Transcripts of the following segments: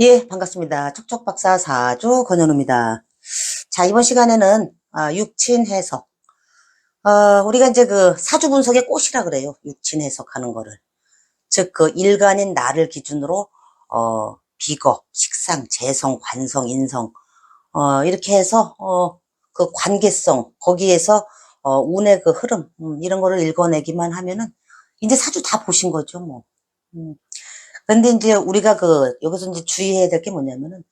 예, 반갑습니다. 촉촉박사 사주 권현우입니다. 자, 이번 시간에는 아, 육친 해석. 어, 우리가 이제 그 사주 분석의 꽃이라 그래요. 육친 해석하는 거를. 즉, 그 일간인 나를 기준으로, 어, 비거, 식상, 재성, 관성, 인성, 어, 이렇게 해서, 어, 그 관계성, 거기에서, 어, 운의 그 흐름, 음, 이런 거를 읽어내기만 하면은, 이제 사주 다 보신 거죠, 뭐. 음. 근데 이제 우리가 그, 여기서 이제 주의해야 될 게 뭐냐면은,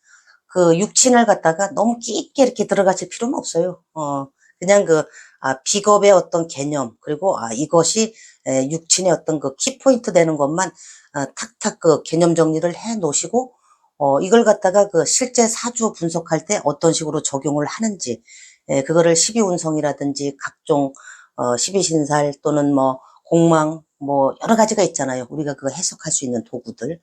그 육친을 갖다가 너무 깊게 이렇게 들어가실 필요는 없어요. 어, 그냥 그, 아, 비겁의 어떤 개념, 그리고, 아, 이것이, 에, 육친의 어떤 그 키포인트 되는 것만, 아, 탁탁 그 개념 정리를 해 놓으시고, 어, 이걸 갖다가 그 실제 사주 분석할 때 어떤 식으로 적용을 하는지, 에, 그거를 12운성이라든지 각종, 어, 12신살 또는 뭐, 공망, 뭐, 여러 가지가 있잖아요. 우리가 그거 해석할 수 있는 도구들.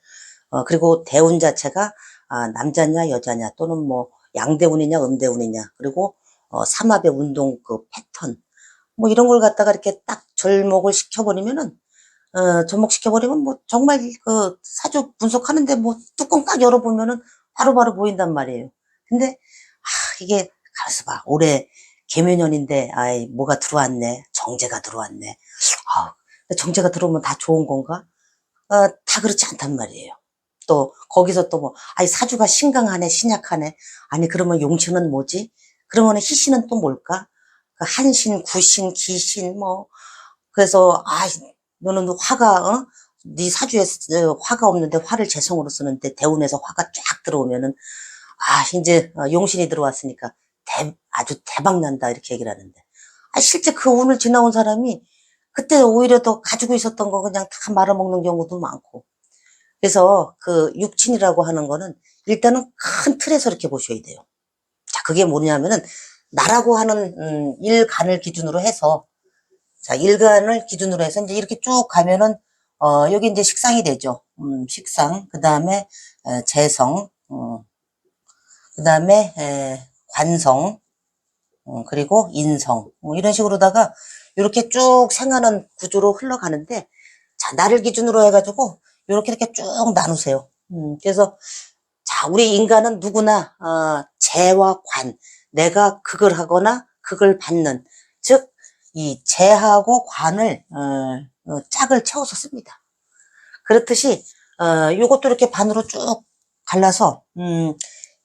어, 그리고 대운 자체가, 아, 남자냐, 여자냐, 또는 뭐, 양대운이냐, 음대운이냐, 그리고, 어, 삼합의 운동 그 패턴. 뭐, 이런 걸 갖다가 이렇게 딱 절목을 시켜버리면은, 어, 접목시켜버리면 뭐, 정말 그 사주 분석하는데 뭐, 뚜껑 딱 열어보면은 바로바로 보인단 말이에요. 근데, 아, 이게, 가서 봐. 올해 개묘년인데, 아이, 뭐가 들어왔네. 정제가 들어왔네. 아, 정제가 들어오면 다 좋은 건가? 어, 다 그렇지 않단 말이에요. 또 거기서 또 뭐, 아니 사주가 신강하네, 신약하네. 아니 그러면 용신은 뭐지? 그러면 희신은 또 뭘까? 그 한신, 구신, 기신 뭐 그래서 아 너는 화가 어? 네 사주에 어, 화가 없는데 화를 재성으로 쓰는데 대운에서 화가 쫙 들어오면은 아 이제 어, 용신이 들어왔으니까 대, 아주 대박 난다 이렇게 얘기를 하는데 아 실제 그 운을 지나온 사람이 그때 오히려 더 가지고 있었던 거 그냥 다 말아먹는 경우도 많고. 그래서 그 육친이라고 하는 거는 일단은 큰 틀에서 이렇게 보셔야 돼요. 자, 그게 뭐냐면은 나라고 하는 음, 일간을 기준으로 해서 자, 일간을 기준으로 해서 이제 이렇게 쭉 가면은 어, 여기 이제 식상이 되죠. 음, 식상. 그다음에 에, 재성. 음, 그다음에 에, 관성. 음, 그리고 인성. 뭐 이런 식으로다가 이렇게 쭉 생하는 구조로 흘러가는데, 자, 나를 기준으로 해가지고, 이렇게 이렇게 쭉 나누세요. 음, 그래서, 자, 우리 인간은 누구나, 어, 재와 관, 내가 그걸 하거나 그걸 받는, 즉, 이 재하고 관을, 어, 어, 짝을 채워서 씁니다. 그렇듯이, 어, 요것도 이렇게 반으로 쭉 갈라서, 음,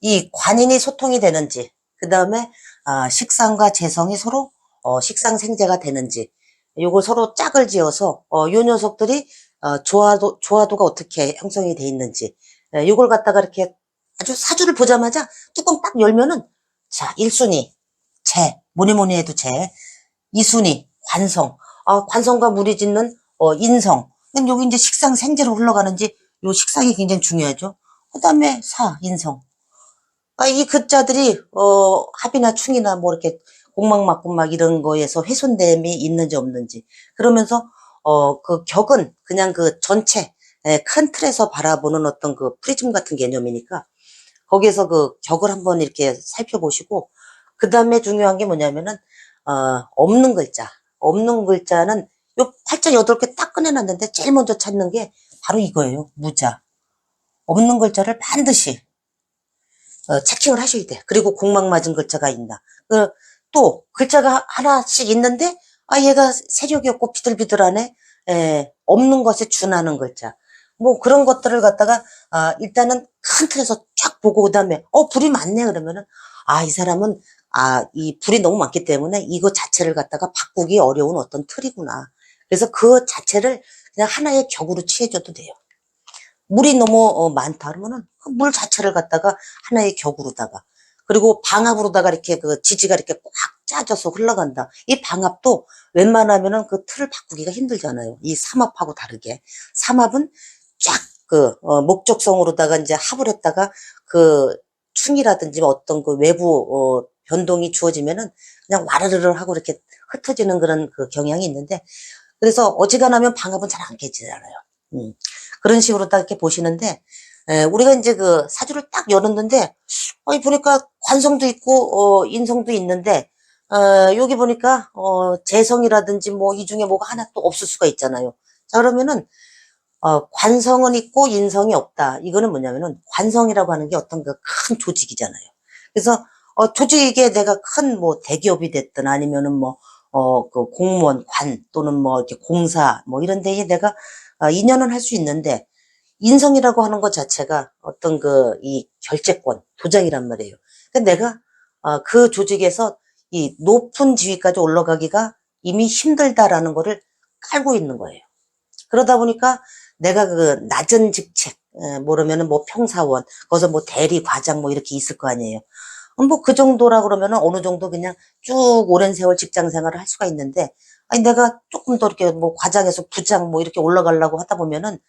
이 관인이 소통이 되는지, 그 다음에, 아, 식상과 재성이 서로 어, 식상생재가 되는지 요걸 서로 짝을 지어서 어, 요 녀석들이 어, 조화도 조화도가 어떻게 형성이 돼 있는지 예, 요걸 갖다가 이렇게 아주 사주를 보자마자 뚜껑 딱 열면은 자 1순위 재 뭐니 뭐니 해도 재 2순위 관성. 아, 관성과 무리 짓는 어, 인성. 그럼 여기 이제 식상생재로 흘러가는지 요 식상이 굉장히 중요하죠. 그 다음에 사 인성. 아, 이 글자들이 어, 합이나 충이나 뭐 이렇게 공막 맞고 막 이런 거에서 훼손됨이 있는지 없는지 그러면서 어 그 격은 그냥 그 전체 예, 큰 틀에서 바라보는 어떤 그 프리즘 같은 개념이니까 거기에서 그 격을 한번 이렇게 살펴보시고 그 다음에 중요한 게 뭐냐면은 어 없는 글자 없는 글자는 요 팔자 여덟 개 딱 꺼내놨는데 제일 먼저 찾는 게 바로 이거예요 무자 없는 글자를 반드시 어, 체킹을 하셔야 돼. 그리고 공막 맞은 글자가 있나. 그, 또 글자가 하나씩 있는데 아 얘가 세력이 없고 비들비들하네. 에, 없는 것에 준하는 글자. 뭐 그런 것들을 갖다가 아, 일단은 큰 틀에서 쫙 보고 그 다음에 어 불이 많네 그러면은 아 이 사람은 아 이 불이 너무 많기 때문에 이거 자체를 갖다가 바꾸기 어려운 어떤 틀이구나. 그래서 그 자체를 그냥 하나의 격으로 취해줘도 돼요. 물이 너무 어, 많다 그러면은 그물 자체를 갖다가 하나의 격으로다가 그리고 방압으로다가 이렇게 그 지지가 이렇게 꽉 짜져서 흘러간다. 이 방압도 웬만하면은 그 틀을 바꾸기가 힘들잖아요. 이 삼합하고 다르게. 삼합은 쫙 그, 어, 목적성으로다가 이제 합을 했다가 그 충이라든지 어떤 그 외부, 어, 변동이 주어지면은 그냥 와르르르 하고 이렇게 흩어지는 그런 그 경향이 있는데 그래서 어지간하면 방압은 잘 안 깨지잖아요. 음. 그런 식으로 딱 이렇게 보시는데 에, 우리가 이제 그 사주를 딱 열었는데, 어, 보니까 관성도 있고, 어, 인성도 있는데, 어, 여기 보니까, 어, 재성이라든지 뭐 이 중에 뭐가 하나 또 없을 수가 있잖아요. 자, 그러면은, 어, 관성은 있고 인성이 없다. 이거는 뭐냐면은 관성이라고 하는 게 어떤 그 큰 조직이잖아요. 그래서 어, 조직에 내가 큰 뭐 대기업이 됐든 아니면은 뭐 어, 그 공무원, 관 또는 뭐 이렇게 공사 뭐 이런 데에 내가 어, 인연은 할 수 있는데 인성이라고 하는 것 자체가 어떤 그 이 결재권, 도장이란 말이에요. 근데 내가 어, 그 조직에서 이 높은 지위까지 올라가기가 이미 힘들다라는 거를 깔고 있는 거예요. 그러다 보니까 내가 그 낮은 직책, 에, 모르면은 뭐 평사원, 거기서 뭐 대리 과장 뭐 이렇게 있을 거 아니에요. 뭐 그 정도라 그러면은 어느 정도 그냥 쭉 오랜 세월 직장 생활을 할 수가 있는데, 아니 내가 조금 더 이렇게 뭐 과장에서 부장 뭐 이렇게 올라가려고 하다 보면은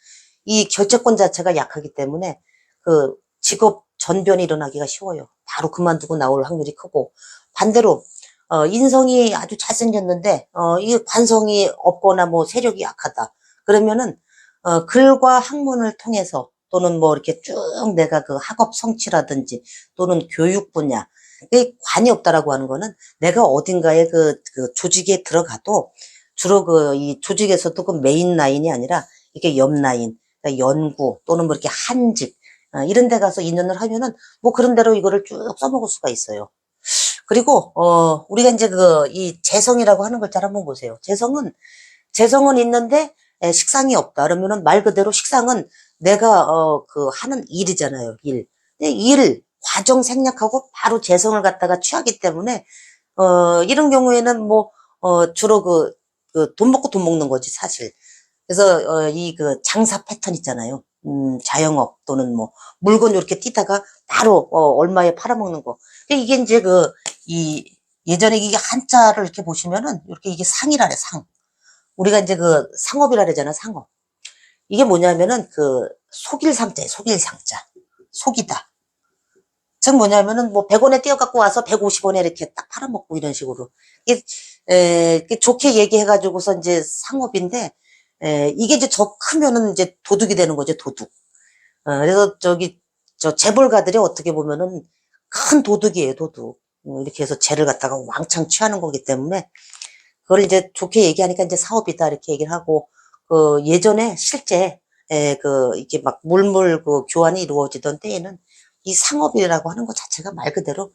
이 결재권 자체가 약하기 때문에 그 직업 전변이 일어나기가 쉬워요. 바로 그만두고 나올 확률이 크고 반대로 어, 인성이 아주 잘생겼는데 어, 이 관성이 없거나 뭐 세력이 약하다. 그러면은 어, 글과 학문을 통해서 또는 뭐 이렇게 쭉 내가 그 학업 성취라든지 또는 교육 분야 이 관이 없다라고 하는 거는 내가 어딘가에 그, 그 조직에 들어가도 주로 그 이 조직에서도 그 메인 라인이 아니라 이렇게 옆 라인, 연구 또는 뭐 이렇게 한직 어, 이런 데 가서 인연을 하면은 뭐 그런 대로 이거를 쭉 써먹을 수가 있어요. 그리고 어 우리가 이제 그 이 재성이라고 하는 걸잘 한번 보세요. 재성은 재성은 있는데 에, 식상이 없다. 그러면은 말 그대로 식상은 내가 어 그 하는 일이잖아요. 일. 근데 일 과정 생략하고 바로 재성을 갖다가 취하기 때문에 어 이런 경우에는 뭐 어 주로 그 그 돈 먹고 돈 먹는 거지 사실. 그래서 어, 이그 장사 패턴 있잖아요. 음, 자영업 또는 뭐 물건 이렇게 띄다가 바로 어, 얼마에 팔아먹는 거. 이게 이제 그 이 예전에 이게 한자를 이렇게 보시면은 이렇게 이게 상이라래 상. 우리가 이제 그 상업이라 그러잖아 상업. 이게 뭐냐면은 그 속일 상자예요. 속일 상자. 속이다. 즉 뭐냐면은 뭐 100원에 띄어 갖고 와서 150원에 이렇게 딱 팔아먹고 이런 식으로. 이게 에, 좋게 얘기해가지고서 이제 상업인데 에, 이게 이제 더 크면은 이제 도둑이 되는 거죠, 도둑. 어, 그래서 저기, 저 재벌가들이 어떻게 보면은 큰 도둑이에요, 도둑. 어, 이렇게 해서 죄를 갖다가 왕창 취하는 거기 때문에 그걸 이제 좋게 얘기하니까 이제 사업이다, 이렇게 얘기를 하고, 그 예전에 실제, 에, 그, 이게 막 물물 그 교환이 이루어지던 때에는 이 상업이라고 하는 것 자체가 말 그대로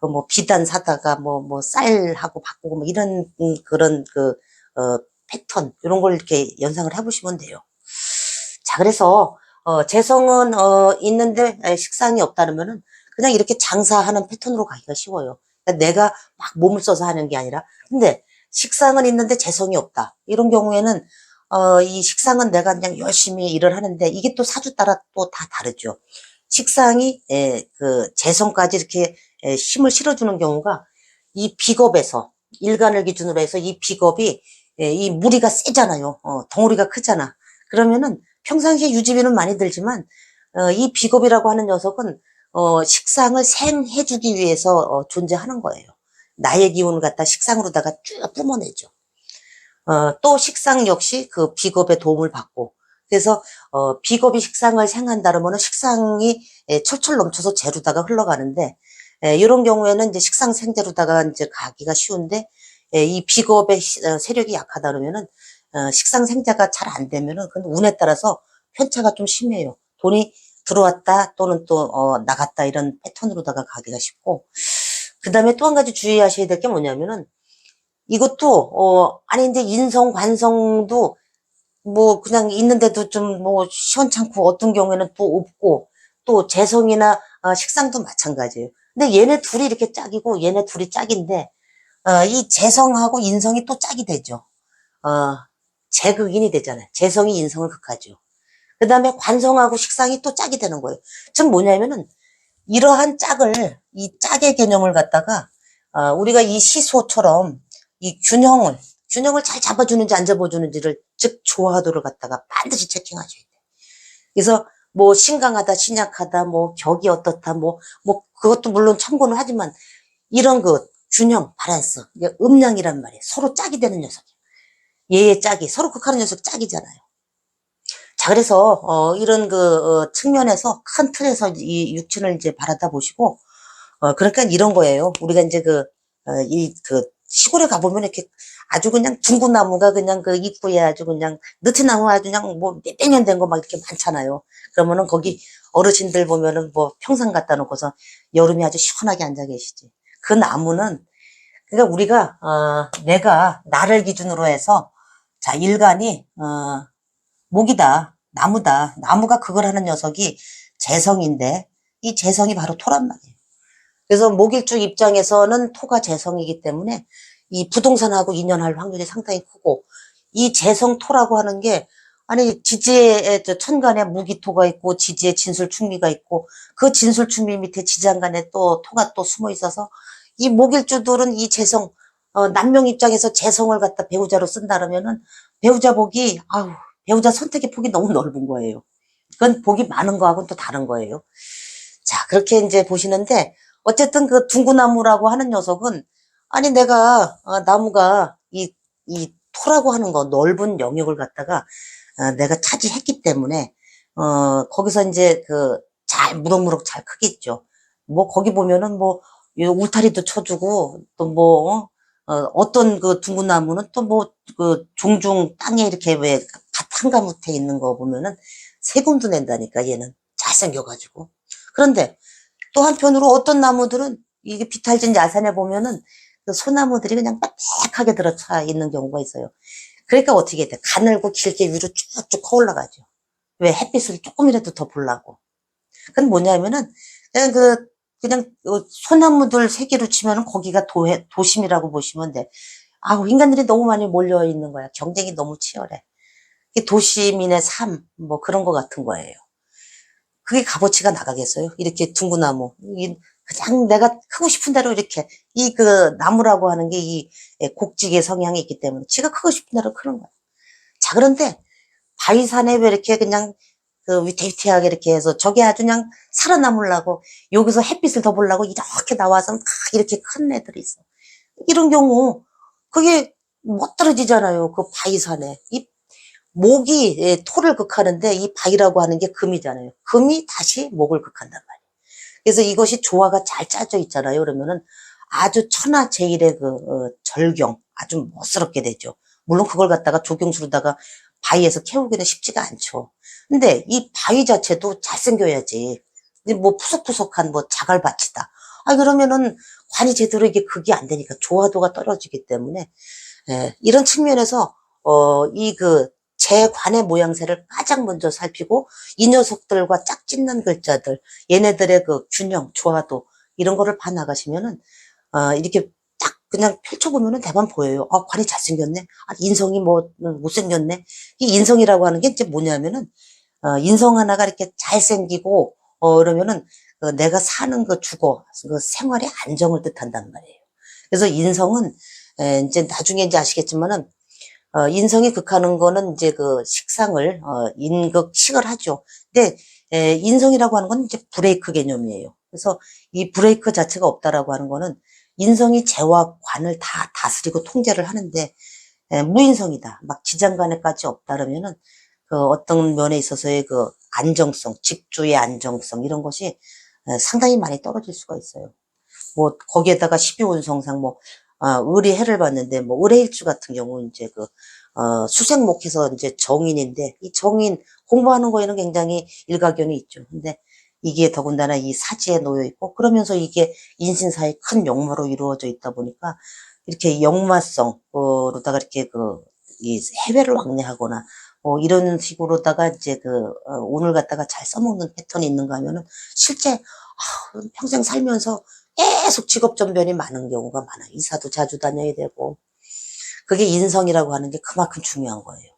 그 뭐 비단 사다가 뭐, 뭐 쌀하고 바꾸고 뭐 이런 음, 그런 그, 어, 패턴 이런 걸 이렇게 연상을 해보시면 돼요. 자 그래서 어, 재성은 어, 있는데 에, 식상이 없다면은 그냥 이렇게 장사하는 패턴으로 가기가 쉬워요. 그러니까 내가 막 몸을 써서 하는 게 아니라 근데 식상은 있는데 재성이 없다 이런 경우에는 어, 이 식상은 내가 그냥 열심히 일을 하는데 이게 또 사주 따라 또 다 다르죠. 식상이 에, 그 재성까지 이렇게 에, 힘을 실어주는 경우가 이 비겁에서 일간을 기준으로 해서 이 비겁이 예, 이 무리가 세잖아요. 어, 덩어리가 크잖아. 그러면은 평상시에 유지비는 많이 들지만 어, 이 비겁이라고 하는 녀석은 어, 식상을 생해주기 위해서 어, 존재하는 거예요. 나의 기운을 갖다 식상으로다가 쭉 뿜어내죠. 어, 또 식상 역시 그 비겁의 도움을 받고 그래서 어, 비겁이 식상을 생한다 그러면 식상이 예, 철철 넘쳐서 재루다가 흘러가는데 예, 이런 경우에는 이제 식상 생재루다가 이제 가기가 쉬운데 예, 이 비겁의 시- 어, 세력이 약하다 그러면은 어, 식상 생자가 잘 안 되면은 그 운에 따라서 편차가 좀 심해요. 돈이 들어왔다 또는 또 어, 나갔다 이런 패턴으로다가 가기가 쉽고 그 다음에 또 한 가지 주의하셔야 될 게 뭐냐면은 이것도 어 아니 이제 인성 관성도 뭐 그냥 있는데도 좀 뭐 시원찮고 어떤 경우에는 또 없고 또 재성이나 어, 식상도 마찬가지예요. 근데 얘네 둘이 이렇게 짝이고 얘네 둘이 짝인데 어, 이 재성하고 인성이 또 짝이 되죠. 어, 재극인이 되잖아요. 재성이 인성을 극하죠. 그 다음에 관성하고 식상이 또 짝이 되는 거예요. 즉 뭐냐면은 이러한 짝을 이 짝의 개념을 갖다가 어, 우리가 이 시소처럼 이 균형을 균형을 잘 잡아주는지 안 잡아주는지를 즉 조화도를 갖다가 반드시 체킹하셔야 돼요. 그래서 뭐 신강하다 신약하다 뭐 격이 어떻다 뭐뭐 그것도 물론 참고는 하지만 이런 그 균형 바란스 이게 음양이란 말이에요. 서로 짝이 되는 녀석이에요. 얘의 짝이 서로 극하는 녀석 짝이잖아요. 자 그래서 어, 이런 그 어, 측면에서 큰 틀에서 이 육친을 이제 바라다 보시고 어, 그러니까 이런 거예요. 우리가 이제 그 어, 이 그 시골에 가보면 이렇게 아주 그냥 둥근 나무가 그냥 그 입구에 아주 그냥 느티나무 아주 그냥 뭐 몇백 년 된 거 막 이렇게 많잖아요. 그러면은 거기 어르신들 보면은 뭐 평상 갖다 놓고서 여름에 아주 시원하게 앉아 계시지. 그 나무는 그러니까 우리가 어 내가 나를 기준으로 해서 자 일간이 어 목이다 나무다 나무가 그걸 하는 녀석이 재성인데 이 재성이 바로 토란 말이에요. 그래서 목일주 입장에서는 토가 재성이기 때문에 이 부동산하고 인연할 확률이 상당히 크고 이 재성토라고 하는 게 아니 지지에 저 천간에 무기토가 있고 지지에 진술충미가 있고 그 진술충미 밑에 지장간에 또 토가 또 숨어 있어서 이 목일주들은 이 재성 어, 남명 입장에서 재성을 갖다 배우자로 쓴다 그러면은 배우자 복이 아우 배우자 선택의 폭이 너무 넓은 거예요. 그건 복이 많은 거하고는 또 다른 거예요. 자 그렇게 이제 보시는데 어쨌든 그 둥구나무라고 하는 녀석은 아니 내가 어, 나무가 이, 이 토라고 하는 거 넓은 영역을 갖다가 어, 내가 차지했기 때문에 어 거기서 이제 그 잘 무럭무럭 잘 크겠죠. 뭐 거기 보면은 뭐 이 울타리도 쳐주고 또뭐 어, 떤그 둥구나무는 또 뭐 그 종중 땅에 이렇게 왜 밭 한가무태 있는 거 보면은 세금도 낸다니까 얘는 잘생겨가지고 그런데 또 한편으로 어떤 나무들은 이게 비탈진 야산에 보면은 그 소나무들이 그냥 빽빽하게 들어차 있는 경우가 있어요. 그러니까 어떻게 돼? 가늘고 길게 위로 쭉쭉 커 올라가죠. 왜? 햇빛을 조금이라도 더 보려고. 그건 뭐냐면은 그냥 그 그냥 그 소나무들 세계로 치면은 거기가 도, 도심이라고 보시면 돼. 아우 인간들이 너무 많이 몰려 있는 거야. 경쟁이 너무 치열해. 이게 도시민의 삶, 뭐 그런 거 같은 거예요. 그게 값어치가 나가겠어요? 이렇게 둥구나무. 이 그냥 내가 크고 싶은 대로 이렇게 이 그 나무라고 하는 게 이 곡직의 성향이 있기 때문에 지가 크고 싶은 대로 크는 거야. 자 그런데 바위산에 왜 이렇게 그냥 그 위태위태하게 이렇게 해서 저게 아주 그냥 살아남으려고 여기서 햇빛을 더 보려고 이렇게 나와서 막 이렇게 큰 애들이 있어. 이런 경우 그게 못 떨어지잖아요. 그 바위산에. 이 목이 예, 토를 극하는데 이 바위라고 하는 게 금이잖아요. 금이 다시 목을 극한단 말이에요. 그래서 이것이 조화가 잘 짜져 있잖아요. 그러면은 아주 천하 제일의 그 어, 절경 아주 멋스럽게 되죠. 물론 그걸 갖다가 조경수로다가 바위에서 캐우기는 쉽지가 않죠. 근데 이 바위 자체도 잘생겨야지. 뭐 푸석푸석한 뭐 자갈밭이다. 아 그러면은 관이 제대로 이게 극이 안 되니까 조화도가 떨어지기 때문에 예, 이런 측면에서 어 이 그 제 관의 모양새를 가장 먼저 살피고 이 녀석들과 짝짓는 글자들 얘네들의 그 균형 조화도 이런 거를 봐 나가시면은 어 이렇게 딱 그냥 펼쳐보면은 대만 보여요. 아 관이 잘생겼네. 아 인성이 뭐 음, 못생겼네. 이 인성이라고 하는 게 이제 뭐냐면은 어 인성 하나가 이렇게 잘생기고 어 그러면은 그 내가 사는 그 주거 그 생활의 안정을 뜻한단 말이에요. 그래서 인성은 에, 이제 나중에 이제 아시겠지만은 어, 인성이 극하는 거는 이제 그 식상을 어, 인극 식을 하죠. 근데 에, 인성이라고 하는 건 이제 브레이크 개념이에요. 그래서 이 브레이크 자체가 없다라고 하는 거는 인성이 재와 관을 다 다스리고 통제를 하는데 에, 무인성이다. 막 지장간에까지 없다 그러면은 그 어떤 면에 있어서의 그 안정성, 직주의 안정성 이런 것이 에, 상당히 많이 떨어질 수가 있어요. 뭐 거기에다가 12운성상 뭐 아, 을이 해를 봤는데 뭐 을해일주 같은 경우 이제 그 어, 수생목해서 이제 정인인데 이 정인 공부하는 거에는 굉장히 일가견이 있죠. 근데 이게 더군다나 이 사지에 놓여 있고 그러면서 이게 인신사의 큰 역마로 이루어져 있다 보니까 이렇게 역마성으로다가 이렇게 그 이 해외를 왕래하거나 뭐 이런 식으로다가 이제 그 어, 오늘 갖다가 잘 써먹는 패턴이 있는가 하면은 실제 아, 평생 살면서 계속 직업 전변이 많은 경우가 많아요. 이사도 자주 다녀야 되고. 그게 인성이라고 하는 게 그만큼 중요한 거예요.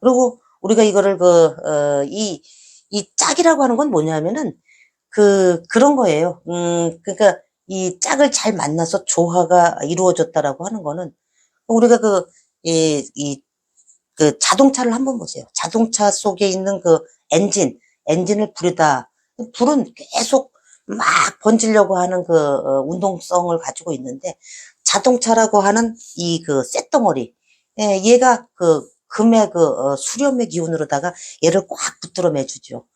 그리고 우리가 이거를 그, 어, 이, 이 짝이라고 하는 건 뭐냐면은 그, 그런 거예요. 음, 그러니까 이 짝을 잘 만나서 조화가 이루어졌다라고 하는 거는 우리가 그, 이, 이, 그 자동차를 한번 보세요. 자동차 속에 있는 그 엔진, 엔진을 불에다, 불은 계속 막 번지려고 하는 그 어, 운동성을 가지고 있는데 자동차라고 하는 이 그 쇳덩어리 예, 얘가 그 금의 그 어, 수렴의 기운으로다가 얘를 꽉 붙들어 매주죠.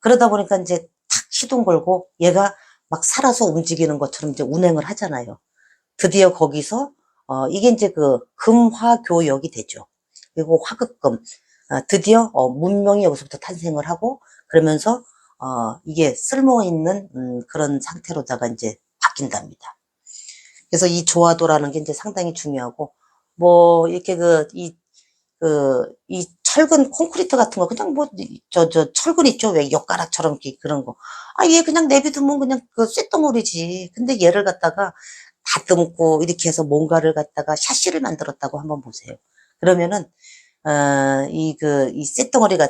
그러다 보니까 이제 탁 시동 걸고 얘가 막 살아서 움직이는 것처럼 이제 운행을 하잖아요. 드디어 거기서 어, 이게 이제 그 금화교역이 되죠. 그리고 화극금, 어, 드디어 어, 문명이 여기서부터 탄생을 하고 그러면서 어, 이게 쓸모 있는 음, 그런 상태로다가 이제 바뀐답니다. 그래서 이 조화도라는 게 이제 상당히 중요하고 뭐 이렇게 그이그이 철근 콘크리트 같은 거 그냥 뭐 저저 철근 있죠? 왜 엿가락처럼 이렇게 그런 거. 아 얘 그냥 내비두면 그냥 그 쇳덩어리지. 근데 얘를 갖다가 다듬고 이렇게 해서 뭔가를 갖다가 샤시를 만들었다고 한번 보세요 그러면은 어 이 그 이 쇳덩어리가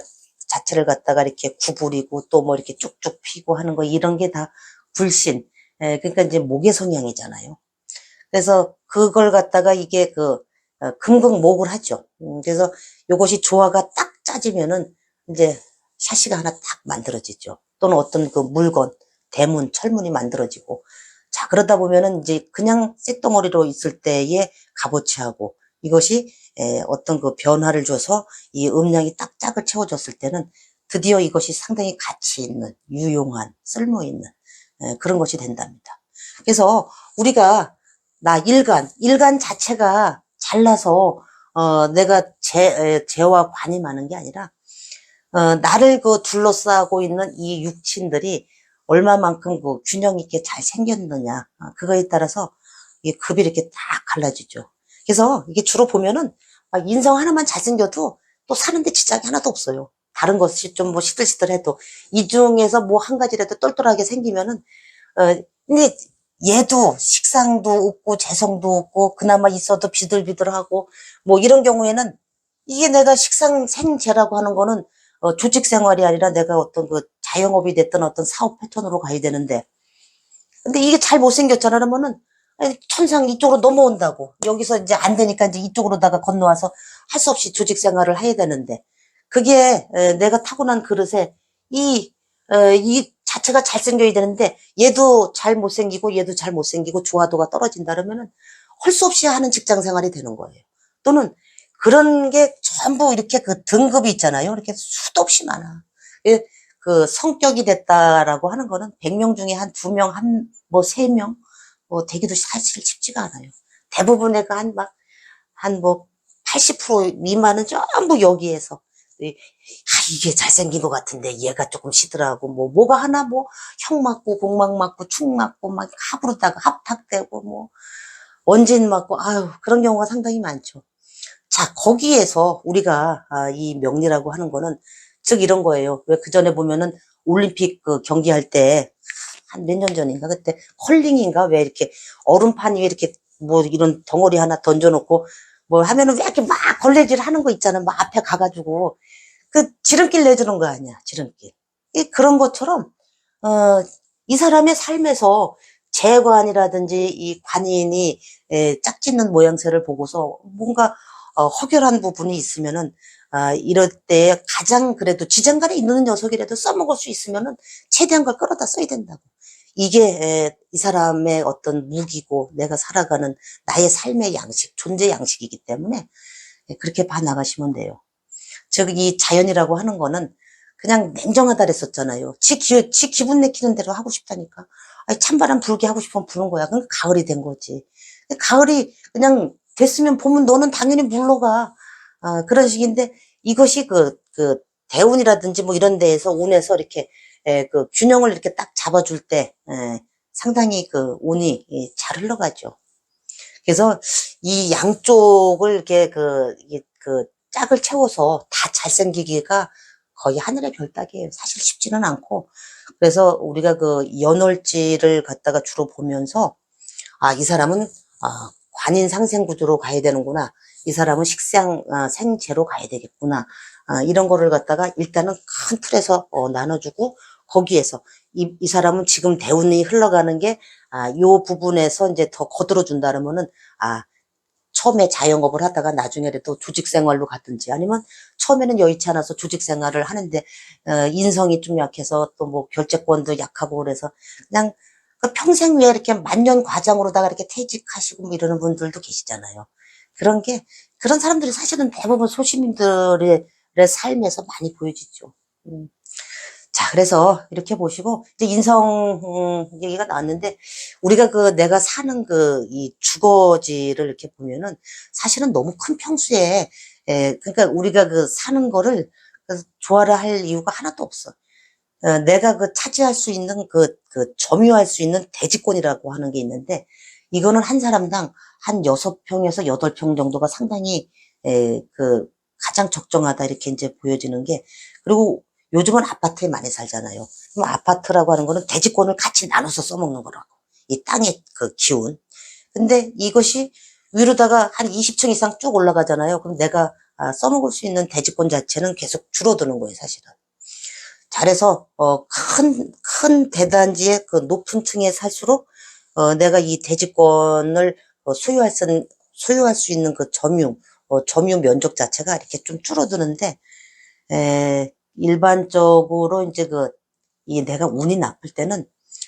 자체를 갖다가 이렇게 구부리고 또 뭐 이렇게 쭉쭉 피고 하는 거 이런 게 다 굴신 에, 그러니까 이제 목의 성향이잖아요 그래서 그걸 갖다가 이게 그 어, 금극목을 하죠. 음, 그래서 요것이 조화가 딱 짜지면은 이제 샤시가 하나 딱 만들어지죠. 또는 어떤 그 물건, 대문, 철문이 만들어지고 자 그러다 보면은 이제 그냥 쇳덩어리로 있을 때의 값어치하고 이것이 에, 어떤 그 변화를 줘서 이 음량이 딱 짝을 채워줬을 때는 드디어 이것이 상당히 가치 있는 유용한 쓸모 있는 에, 그런 것이 된답니다. 그래서 우리가 나 일간, 일간 자체가 잘나서, 어, 내가 재, 에, 재와 관이 많은 게 아니라, 어, 나를 그 둘러싸고 있는 이 육친들이 얼마만큼 그 균형 있게 잘 생겼느냐, 어, 그거에 따라서 이 급이 이렇게 딱 갈라지죠. 그래서 이게 주로 보면은 막 인성 하나만 잘생겨도 또 사는데 지장이 하나도 없어요. 다른 것이 좀 뭐 시들시들해도 이 중에서 뭐 한 가지라도 똘똘하게 생기면은, 어, 근데 얘도 식상도 없고 재성도 없고 그나마 있어도 비들비들하고 뭐 이런 경우에는 이게 내가 식상 생재라고 하는 거는 어, 조직 생활이 아니라 내가 어떤 그 자영업이 됐던 어떤 사업 패턴으로 가야 되는데 근데 이게 잘 못생겼잖아 그러면은 천상 이쪽으로 넘어온다고 여기서 이제 안 되니까 이제 이쪽으로다가 건너와서 할 수 없이 조직 생활을 해야 되는데 그게 에, 내가 타고난 그릇에 이, 어, 이 자체가 잘생겨야 되는데 얘도 잘 못생기고 얘도 잘 못생기고 조화도가 떨어진다 그러면은 할 수 없이 하는 직장 생활이 되는 거예요. 또는 그런 게 전부 이렇게 그 등급이 있잖아요. 이렇게 수도 없이 많아. 예, 그 성격이 됐다라고 하는 거는 100명 중에 한 2명, 한, 뭐 3명, 뭐 되기도 사실 쉽지가 않아요. 대부분의 그 한 막, 한 뭐 80% 미만은 전부 여기에서 이- 아, 이게 잘생긴 것 같은데 얘가 조금 시들하고 뭐 뭐가 하나 뭐 형 맞고 공막 맞고 축 맞고 막 합으로다가 합탁되고 뭐 원진 맞고 아유 그런 경우가 상당히 많죠. 자 거기에서 우리가 아, 이 명리라고 하는 거는 즉 이런 거예요. 왜 그 전에 보면은 올림픽 그 경기할 때 한 몇 년 전인가 그때 컬링인가 왜 이렇게 얼음판 위에 이렇게 뭐 이런 덩어리 하나 던져놓고 뭐 하면은 왜 이렇게 막 걸레질 하는 거 있잖아. 막 앞에 가가지고 그 지름길 내주는 거 아니야, 지름길. 이 그런 것처럼, 어, 이 사람의 삶에서 재관이라든지 이 관인이 에, 짝짓는 모양새를 보고서 뭔가 어, 허결한 부분이 있으면은 아, 이럴 때 가장 그래도 지장간에 있는 녀석이라도 써먹을 수 있으면은 최대한 걸 끌어다 써야 된다고. 이게 에, 이 사람의 어떤 무기고 내가 살아가는 나의 삶의 양식, 존재 양식이기 때문에 예, 그렇게 봐 나가시면 돼요. 즉, 이 자연이라고 하는 거는 그냥 냉정하다 그랬었잖아요. 지, 기, 지 기분 내키는 대로 하고 싶다니까. 아니, 찬바람 불게 하고 싶으면 부는 거야. 그럼 가을이 된 거지. 가을이 그냥 됐으면 봄은 너는 당연히 물러가. 아, 그런 식인데 이것이 그, 그, 대운이라든지 뭐 이런 데에서 운에서 이렇게, 에, 그 균형을 이렇게 딱 잡아줄 때, 에, 상당히 그 운이 예, 잘 흘러가죠. 그래서 이 양쪽을 이렇게 그, 그 짝을 채워서 다 잘생기기가 거의 하늘의 별따기예요. 사실 쉽지는 않고. 그래서 우리가 그 연월지를 갖다가 주로 보면서 아, 이 사람은 아, 관인 상생 구조로 가야 되는구나. 이 사람은 식상 아, 생재로 가야 되겠구나. 아, 이런 거를 갖다가 일단은 큰 틀에서 어, 나눠주고 거기에서 이, 이 사람은 지금 대운이 흘러가는 게 아, 요 부분에서 이제 더 거들어 준다 그러면은 아, 처음에 자영업을 하다가 나중에라도 조직 생활로 갔든지 아니면 처음에는 여의치 않아서 조직 생활을 하는데 어, 인성이 좀 약해서 또 뭐 결재권도 약하고 그래서 그냥 그 평생 왜 이렇게 만년 과장으로다가 이렇게 퇴직하시고 뭐 이러는 분들도 계시잖아요. 그런 게 그런 사람들이 사실은 대부분 소시민들의 삶에서 많이 보여지죠. 음. 자, 그래서 이렇게 보시고, 이제 인성, 음, 얘기가 나왔는데, 우리가 그 내가 사는 그 이 주거지를 이렇게 보면은 사실은 너무 큰 평수에, 에, 그러니까 우리가 그 사는 거를 그 좋아를 할 이유가 하나도 없어. 어, 내가 그 차지할 수 있는 그, 그 점유할 수 있는 대지권이라고 하는 게 있는데, 이거는 한 사람당 한 여섯 평에서 여덟 평 정도가 상당히, 에, 그, 가장 적정하다 이렇게 이제 보여지는 게, 그리고 요즘은 아파트에 많이 살잖아요. 그럼 아파트라고 하는 거는 대지권을 같이 나눠서 써먹는 거라고. 이 땅의 그 기운. 근데 이것이 위로다가 한 20층 이상 쭉 올라가잖아요. 그럼 내가 아, 써먹을 수 있는 대지권 자체는 계속 줄어드는 거예요, 사실은. 잘해서 어, 큰, 큰 대단지의 그 높은 층에 살수록 어, 내가 이 대지권을 어, 소유할 수, 소유할 수 있는 그 점유, 어, 점유 면적 자체가 이렇게 좀 줄어드는데, 에, 일반적으로 이제 그, 이 내가 운이 나쁠 때는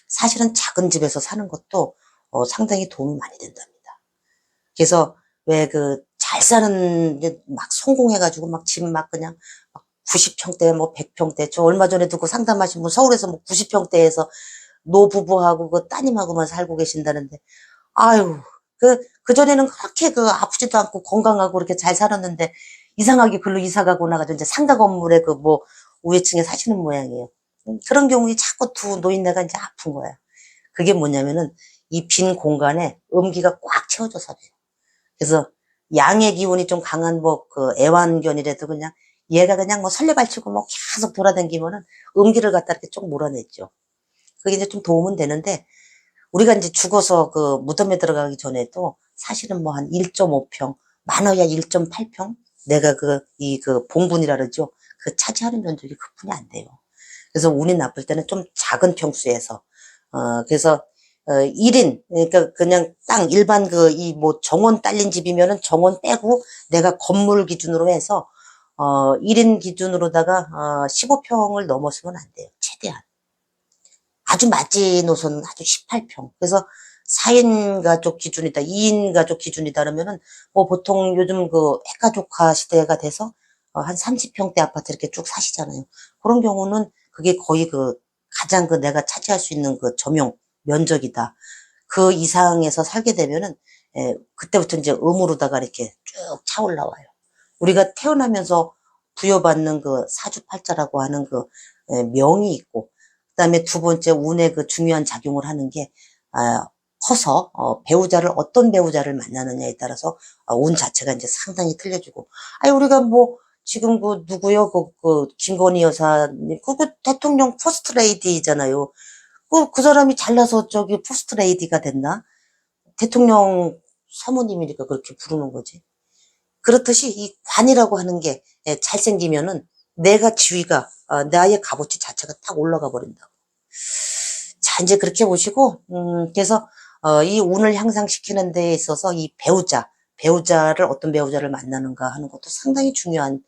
사실은 작은 집에서 사는 것도 어, 상당히 도움이 많이 된답니다. 그래서 왜 그 잘 사는 막 성공해가지고 막 집 막 그냥 막 90평대 뭐 100평대 저 얼마 전에 듣고 상담하신 분 서울에서 뭐 90평대에서 노부부하고 그 따님하고만 살고 계신다는데 아유 그 그전에는 그렇게 그 아프지도 않고 건강하고 그렇게 잘 살았는데 이상하게 글로 이사 가고 나가지고 이제 상가 건물에 그 뭐 우회층에 사시는 모양이에요. 음, 그런 경우에 자꾸 두 노인네가 이제 아픈 거야. 그게 뭐냐면은 이 빈 공간에 음기가 꽉 채워져서 그래요. 그래서 양의 기운이 좀 강한 뭐 그 애완견이라도 그냥 얘가 그냥 뭐 설레발치고 뭐 계속 돌아다니면은 음기를 갖다 이렇게 좀 몰아냈죠. 그게 이제 좀 도움은 되는데 우리가 이제 죽어서 그 무덤에 들어가기 전에도 사실은 뭐 한 1.5평, 많아야 1.8평 내가 그 이 그 봉분이라 그러죠. 그 차지하는 면적이 그뿐이 안 돼요. 그래서 운이 나쁠 때는 좀 작은 평수에서 어 그래서 어 1인 그러니까 그냥 땅 일반 그 이 뭐 정원 딸린 집이면은 정원 빼고 내가 건물 기준으로 해서 어 1인 기준으로다가 어 15평을 넘었으면 안 돼요. 최대한. 아주 마지노선은 아주 18평. 그래서 4인 가족 기준이다, 2인 가족 기준이다 그러면은 뭐 보통 요즘 그 핵가족화 시대가 돼서 어, 한 30평대 아파트 이렇게 쭉 사시잖아요. 그런 경우는 그게 거의 그 가장 그 내가 차지할 수 있는 그 점용 면적이다. 그 이상에서 살게 되면은 에, 그때부터 이제 음으로다가 이렇게 쭉 차 올라와요. 우리가 태어나면서 부여받는 그 사주팔자라고 하는 그 에, 명이 있고 그다음에 두 번째 운의 그 중요한 작용을 하는 게 아, 커서 어, 배우자를 어떤 배우자를 만나느냐에 따라서 어, 운 자체가 이제 상당히 틀려지고. 아니 우리가 뭐 지금 그 누구요? 그, 그 김건희 여사님 그, 그 대통령 포스트 레이디잖아요. 그, 그 사람이 잘나서 저기 포스트 레이디가 됐나? 대통령 사모님이니까 그렇게 부르는 거지. 그렇듯이 이 관이라고 하는 게 예, 잘생기면은 내가 지위가 어, 나의 값어치 자체가 딱 올라가 버린다고. 자 이제 그렇게 보시고 음 그래서 어, 이 운을 향상시키는 데 있어서 이 배우자, 배우자를 어떤 배우자를 만나는가 하는 것도 상당히 중요한,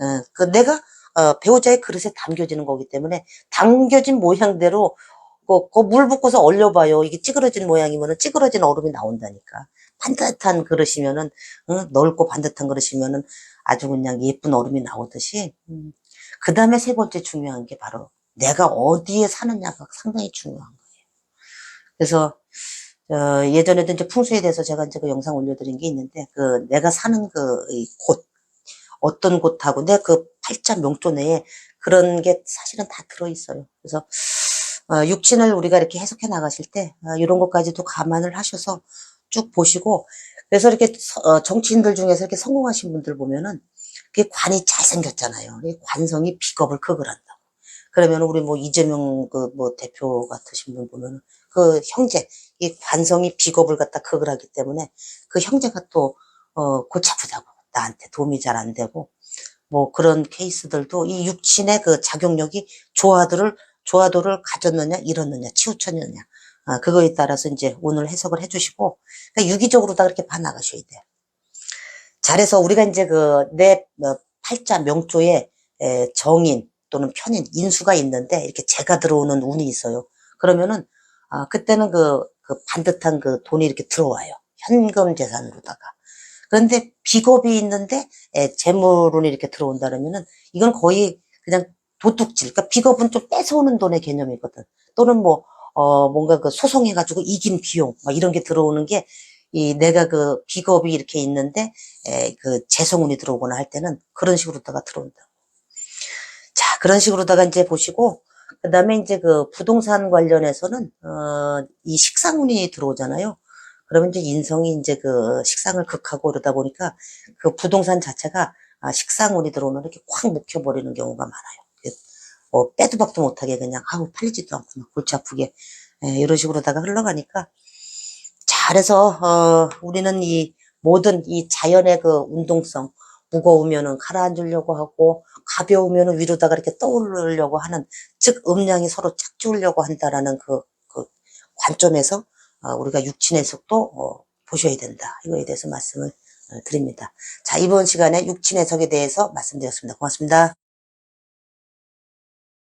어, 그 내가 어, 배우자의 그릇에 담겨지는 거기 때문에 담겨진 모양대로 그, 그물 붓고서 얼려봐요. 이게 찌그러진 모양이면은 찌그러진 얼음이 나온다니까. 반듯한 그릇이면은 응? 넓고 반듯한 그릇이면은 아주 그냥 예쁜 얼음이 나오듯이. 음. 그 다음에 세 번째 중요한 게 바로 내가 어디에 사느냐가 상당히 중요한 거예요. 그래서 어, 예전에도 이제 풍수에 대해서 제가 이제 그 영상 올려드린 게 있는데, 그, 내가 사는 그, 이 곳, 어떤 곳하고, 내 그 팔자 명조 내에 그런 게 사실은 다 들어있어요. 그래서, 어, 육친을 우리가 이렇게 해석해 나가실 때, 어, 이런 것까지도 감안을 하셔서 쭉 보시고, 그래서 이렇게, 어, 정치인들 중에서 이렇게 성공하신 분들 보면은, 그게 관이 잘생겼잖아요. 이 관성이 비겁을 극을 한다고. 그러면 우리 뭐 이재명 그 뭐 대표 같으신 분 보면은, 그 형제, 이 관성이 비겁을 갖다 극을 하기 때문에 그 형제가 또, 어, 골치 아프다고. 나한테 도움이 잘 안 되고, 뭐 그런 케이스들도 이 육친의 그 작용력이 조화도를, 조화도를 가졌느냐, 잃었느냐, 치우쳤느냐. 아, 그거에 따라서 이제 오늘 해석을 해주시고, 그러니까 유기적으로 다 그렇게 봐나가셔야 돼요. 잘해서 우리가 이제 그내 팔자 명조에 에, 정인 또는 편인, 인수가 있는데 이렇게 재가 들어오는 운이 있어요. 그러면은 아, 그때는 그, 그 반듯한 그 돈이 이렇게 들어와요. 현금 재산으로다가. 그런데 비겁이 있는데 에, 재물운이 이렇게 들어온다 그러면은 이건 거의 그냥 도둑질, 그러니까 비겁은 좀 뺏어오는 돈의 개념이거든. 또는 뭐, 어, 뭔가 그 소송해가지고 이긴 비용, 막 이런 게 들어오는 게, 이 내가 그 비겁이 이렇게 있는데, 에, 그 재성운이 들어오거나 할 때는 그런 식으로다가 들어온다. 자, 그런 식으로다가 이제 보시고, 그 다음에 이제 그 부동산 관련해서는, 어, 이 식상운이 들어오잖아요. 그러면 이제 인성이 이제 그 식상을 극하고 그러다 보니까 그 부동산 자체가 아, 식상운이 들어오면 이렇게 확 묵혀버리는 경우가 많아요. 어, 빼도 박도 못하게 그냥 아우 팔리지도 막 골치 아프게 예, 이런 식으로다가 흘러가니까 자 그래서 어, 우리는 이 모든 이 자연의 그 운동성 무거우면은 가라앉으려고 하고 가벼우면은 위로다가 이렇게 떠오르려고 하는 즉 음량이 서로 짝지우려고 한다라는 그, 그 관점에서 어, 우리가 육친 해석도 어, 보셔야 된다 이거에 대해서 말씀을 어, 드립니다. 자 이번 시간에 육친 해석에 대해서 말씀드렸습니다. 고맙습니다.